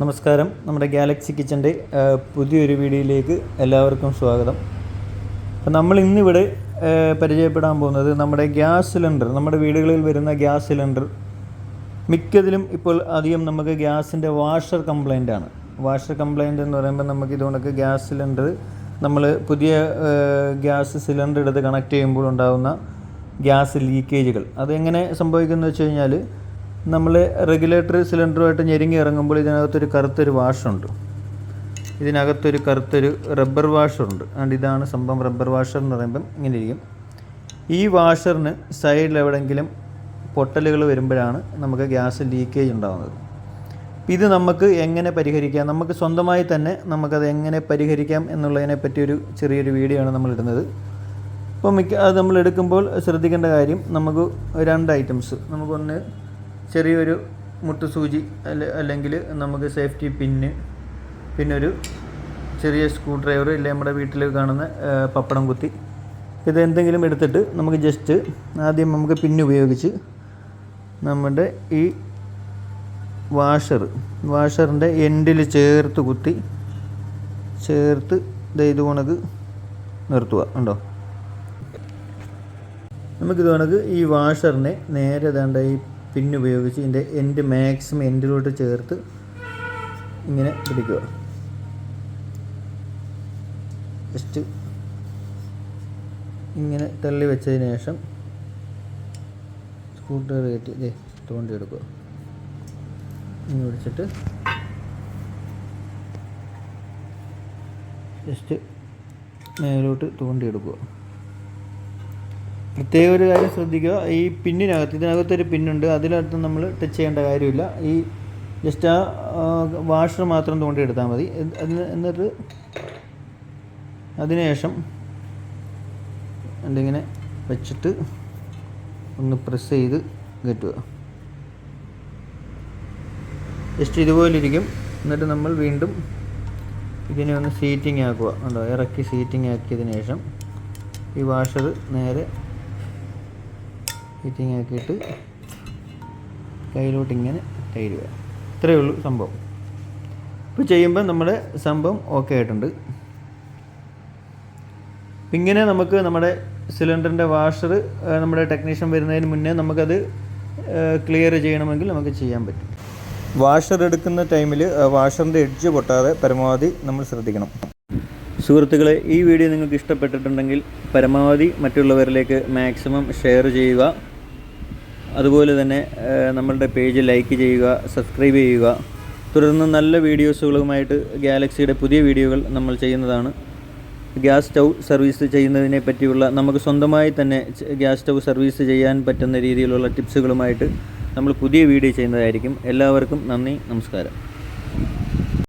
നമസ്കാരം. നമ്മുടെ ഗാലക്സി കിച്ചന്റെ പുതിയൊരു വീഡിയോയിലേക്ക് എല്ലാവർക്കും സ്വാഗതം. അപ്പോൾ നമ്മൾ ഇന്നിവിടെ പരിചയപ്പെടാൻ പോകുന്നത് നമ്മുടെ ഗ്യാസ് സിലിണ്ടർ നമ്മുടെ വീടുകളിൽ വരുന്ന ഗ്യാസ് സിലിണ്ടർ. മിക്കതിലും ഇപ്പോൾ അധികം നമുക്ക് ഗ്യാസിന്റെ വാഷർ കംപ്ലൈന്റ് ആണ്. വാഷർ കംപ്ലൈന്റ് എന്ന് പറയുമ്പോൾ നമുക്ക് ഇതുകൊണ്ടൊക്കെ ഗ്യാസ് സിലിണ്ടർ നമ്മൾ പുതിയ ഗ്യാസ് സിലിണ്ടർ എടുത്ത് കണക്ട് ചെയ്യുമ്പോൾ ഉണ്ടാകുന്ന ഗ്യാസ് ലീക്കേജുകൾ. അതെങ്ങനെ സംഭവിക്കുന്നത് വെച്ച് കഴിഞ്ഞാൽ നമ്മൾ റെഗുലേറ്റർ സിലിണ്ടറുമായിട്ട് ഞെരുങ്ങി ഇറങ്ങുമ്പോൾ ഇതിനകത്തൊരു കറുത്തൊരു വാഷുണ്ട് ഇതിനകത്തൊരു കറുത്തൊരു റബ്ബർ വാഷുണ്ട് അതുകൊണ്ട് ഇതാണ് സംഭവം റബ്ബർ വാഷർ എന്ന് പറയുമ്പം ഇങ്ങനെ ഇരിക്കും. ഈ വാഷറിന് സൈഡിൽ എവിടെയെങ്കിലും പൊട്ടലുകൾ വരുമ്പോഴാണ് നമുക്ക് ഗ്യാസ് ലീക്കേജ് ഉണ്ടാകുന്നത് ഇത് നമുക്ക് എങ്ങനെ പരിഹരിക്കാം? നമുക്ക് സ്വന്തമായി തന്നെ നമുക്കത് എങ്ങനെ പരിഹരിക്കാം എന്നുള്ളതിനെ പറ്റിയൊരു ചെറിയൊരു വീഡിയോ ആണ് നമ്മൾ ഇടുന്നത്. അപ്പോൾ മിക്ക അത് നമ്മൾ എടുക്കുമ്പോൾ ശ്രദ്ധിക്കേണ്ട കാര്യം നമുക്ക് രണ്ട് ഐറ്റംസ് നമുക്കൊന്ന് ചെറിയൊരു മുട്ടുസൂചി സൂചി അല്ലെങ്കിൽ നമുക്ക് സേഫ്റ്റി പിന്ന് പിന്നൊരു ചെറിയ സ്ക്രൂ ഡ്രൈവർ ഇല്ലെങ്കിൽ നമ്മുടെ വീട്ടിൽ കാണുന്ന പപ്പടം കുത്തി. ഇത് എന്തെങ്കിലും എടുത്തിട്ട് നമുക്ക് ജസ്റ്റ് ആദ്യം നമുക്ക് പിന്ന് ഉപയോഗിച്ച് നമ്മുടെ ഈ വാഷർ വാഷറിന്റെ എൻഡിൽ ചേർത്ത് കുത്തി ചേർത്ത് ഇത് കണക്ക് നിർത്തുക ഉണ്ടോ നമുക്കിത് കണക്ക് ഈ വാഷറിനെ നേരെ ദാണ്ട ഈ പിന്ന് ഉപയോഗിച്ച് ഇതിന്റെ എൻഡ് മാക്സിമം എൻഡിലോട്ട് ചേർത്ത് ഇങ്ങനെ പിടിക്കുക. ജസ്റ്റ് ഇങ്ങനെ തള്ളി വെച്ചതിന് ശേഷം സ്കൂട്ടർ കയറ്റി ഇതേ തോണ്ടി എടുക്കുക. ഇങ്ങനെ പിടിച്ചിട്ട് ജസ്റ്റ് മേലോട്ട് തോണ്ടിയെടുക്കുക പ്രത്യേക ഒരു കാര്യം ശ്രദ്ധിക്കുക. ഈ പിന്നിനകത്ത് ഇതിനകത്തൊരു പിന്നുണ്ട്. അതിനകത്ത് നമ്മൾ ടച്ച് ചെയ്യേണ്ട കാര്യമില്ല. ഈ ജസ്റ്റ് ആ വാഷർ മാത്രം തോണ്ടി എടുത്താൽ മതി. എന്നിട്ട് അതിനുശേഷം എന്തിങ്ങനെ വെച്ചിട്ട് ഒന്ന് പ്രസ് ചെയ്ത് കയറ്റുക ജസ്റ്റ് ഇതുപോലെ ഇരിക്കും എന്നിട്ട് നമ്മൾ വീണ്ടും ഇതിനെ ഒന്ന് സീറ്റിംഗ് ആക്കുക. ഉണ്ടോ ഇറക്കി സീറ്റിംഗ് ആക്കിയതിന് ശേഷം ഈ വാഷർ നേരെ സീറ്റിംഗ് ആക്കിയിട്ട് കയ്യിലോട്ട് ഇങ്ങനെ തരുക ഇത്രയേ ഉള്ളൂ സംഭവം. ഇപ്പോൾ ചെയ്യുമ്പോൾ നമ്മുടെ സംഭവം ഓക്കെ ആയിട്ടുണ്ട്. ഇങ്ങനെ നമുക്ക് നമ്മുടെ സിലിണ്ടറിന്റെ വാഷർ നമ്മുടെ ടെക്നീഷ്യൻ വരുന്നതിന് മുന്നേ നമുക്കത് ക്ലിയർ ചെയ്യണമെങ്കിൽ നമുക്ക് ചെയ്യാൻ പറ്റും. വാഷർ എടുക്കുന്ന ടൈമിൽ വാഷറിന്റെ എഡ്ജ് പൊട്ടാതെ പരമാവധി നമ്മൾ ശ്രദ്ധിക്കണം. സുഹൃത്തുക്കളെ ഈ വീഡിയോ നിങ്ങൾക്ക് ഇഷ്ടപ്പെട്ടിട്ടുണ്ടെങ്കിൽ പരമാവധി മറ്റുള്ളവരിലേക്ക് മാക്സിമം ഷെയർ ചെയ്യുക. അതുപോലെ തന്നെ നമ്മളുടെ പേജ് ലൈക്ക് ചെയ്യുക സബ്സ്ക്രൈബ് ചെയ്യുക. തുടർന്ന് നല്ല വീഡിയോസുകളുമായിട്ട് ഗാലക്സിയുടെ പുതിയ വീഡിയോകൾ നമ്മൾ ചെയ്യുന്നതാണ്. ഗ്യാസ് സ്റ്റൗ സർവീസ് ചെയ്യുന്നതിനെ പറ്റിയുള്ള നമുക്ക് സ്വന്തമായി തന്നെ ഗ്യാസ് സ്റ്റൗ സർവീസ് ചെയ്യാൻ പറ്റുന്ന രീതിയിലുള്ള ടിപ്സുകളുമായിട്ട് നമ്മൾ പുതിയ വീഡിയോ ചെയ്യുന്നതായിരിക്കും. എല്ലാവർക്കും നന്ദി നമസ്കാരം.